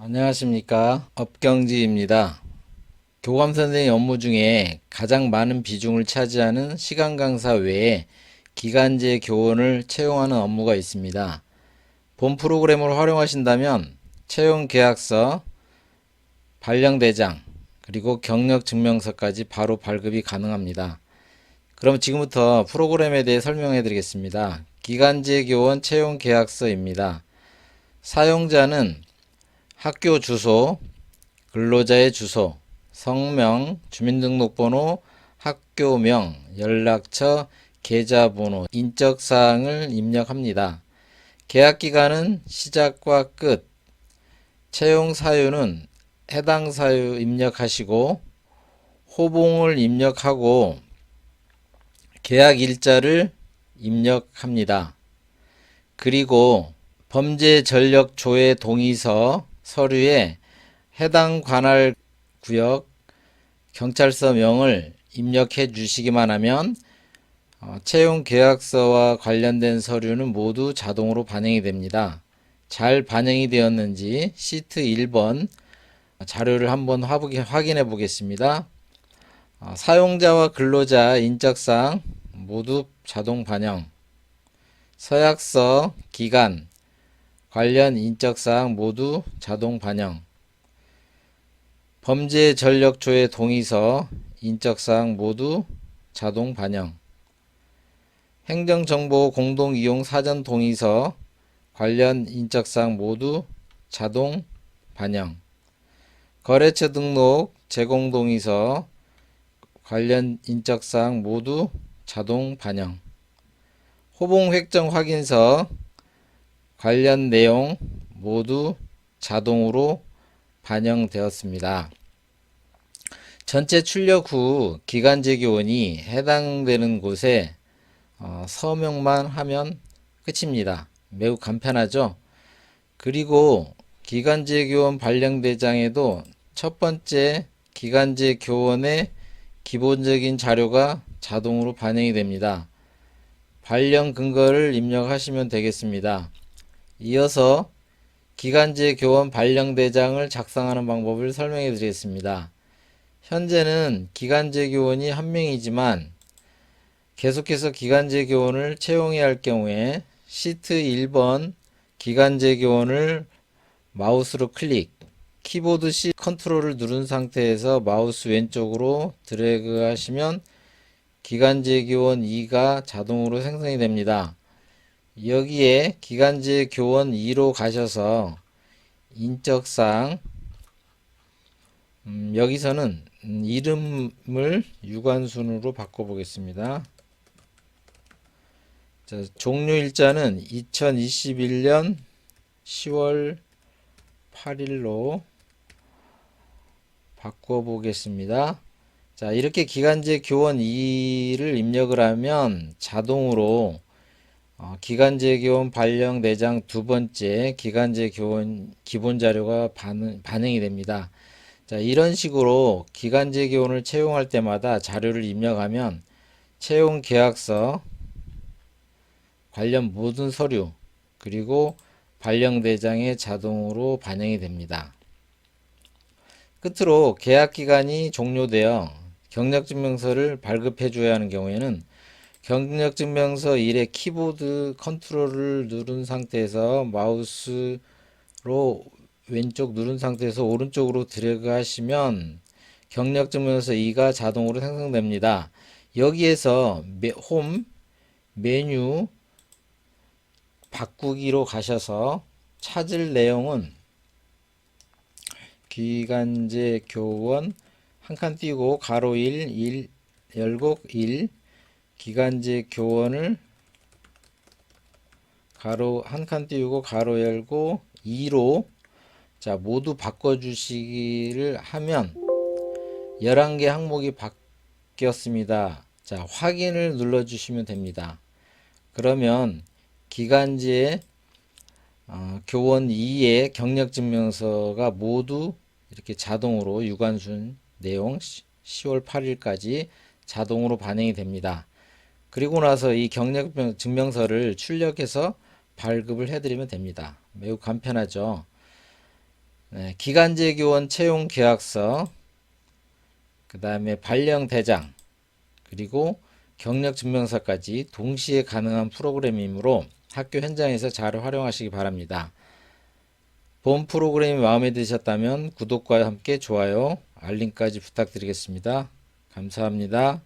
안녕하십니까 업경지입니다. 교감 선생님 업무 중에 가장 많은 비중을 차지하는 시간 강사 외에 기간제 교원을 채용하는 업무가 있습니다. 본 프로그램을 활용하신다면 채용 계약서, 발령 대장, 그리고 경력 증명서까지 바로 발급이 가능합니다. 그럼 지금부터 프로그램에 대해 설명해 드리겠습니다. 기간제 교원 채용 계약서입니다. 사용자는 학교 주소, 근로자의 주소, 성명, 주민등록번호, 학교명, 연락처, 계좌번호, 인적사항을 입력합니다. 계약기간은 시작과 끝, 채용 사유는 해당 사유 입력하시고 호봉을 입력하고 계약 일자를 입력합니다. 그리고 범죄 전력 조회 동의서 서류에 해당 관할 구역 경찰서 명을 입력해 주시기만 하면 어, 채용 계약서와 관련된 서류는 모두 자동으로 반영이 됩니다. 잘 반영이 되었는지 시트 1번 자료를 한번 확인해 보겠습니다. 어, 사용자와 근로자 인적사항 모두 자동 반영. 서약서, 기간, 관련 인적사항 모두 자동 반영. 범죄 전력 조회 동의서, 인적사항 모두 자동 반영. 행정정보 공동 이용 사전 동의서, 관련 인적사항 모두 자동 반영. 거래처 등록 제공 동의서, 관련 인적사항 모두 자동 반영. 호봉 획정 확인서 관련 내용 모두 자동으로 반영되었습니다. 전체 출력 후 기간제 교원이 해당되는 곳에 어, 서명만 하면 끝입니다. 매우 간편하죠? 그리고 기간제 교원 발령대장에도 첫 번째 기간제 교원의 기본적인 자료가 자동으로 반영이 됩니다. 발령 근거를 입력하시면 되겠습니다. 이어서 기간제 교원 발령 대장을 작성하는 방법을 설명해 드리겠습니다. 현재는 기간제 교원이 한 명이지만 계속해서 기간제 교원을 채용해야 할 경우에 시트 1번 기간제 교원을 마우스로 클릭, 키보드 C 컨트롤을 누른 상태에서 마우스 왼쪽으로 드래그 하시면 기간제 교원 2가 자동으로 생성이 됩니다. 여기에 기간제 교원 2로 가셔서 인적사항 음, 여기서는 음, 이름을 유관순으로 바꿔보겠습니다. 자, 종료 일자는 2021년 10월 8일로 바꿔보겠습니다. 자, 이렇게 기간제 교원 2를 입력을 하면 자동으로 어, 기간제 교원 발령 내장 두 번째 기간제 교원 기본 자료가 반, 반영이 됩니다. 자, 이런 식으로 기간제 교원을 채용할 때마다 자료를 입력하면 채용 계약서 관련 모든 서류 그리고 발령 대장에 자동으로 반영이 됩니다. 끝으로 계약 기간이 종료되어 경력증명서를 발급해 줘야 하는 경우에는 경력증명서 1의 키보드 컨트롤을 누른 상태에서 마우스로 왼쪽 누른 상태에서 오른쪽으로 드래그 하시면 경력증명서 2가 자동으로 생성됩니다. 여기에서 메, 홈 메뉴 바꾸기로 가셔서 찾을 내용은 기간제 교원 한 칸 띄고 가로 1, 1 열곡 1 기간제 교원을 가로 한 칸 띄우고 가로 열고 2로 자 모두 바꿔주시기를 하면 11개 항목이 바뀌었습니다. 자 확인을 눌러주시면 됩니다. 그러면 기간제 어, 교원 2의 경력 증명서가 모두 이렇게 자동으로 유관순 내용 10월 8일까지 자동으로 반영이 됩니다. 그리고 나서 이 경력 증명서를 출력해서 발급을 해드리면 됩니다. 매우 간편하죠. 네, 기간제 교원 채용 계약서, 그 다음에 발령 대장, 그리고 경력 증명서까지 동시에 가능한 프로그램이므로 학교 현장에서 잘 활용하시기 바랍니다. 본 프로그램이 마음에 드셨다면 구독과 함께 좋아요, 알림까지 부탁드리겠습니다. 감사합니다.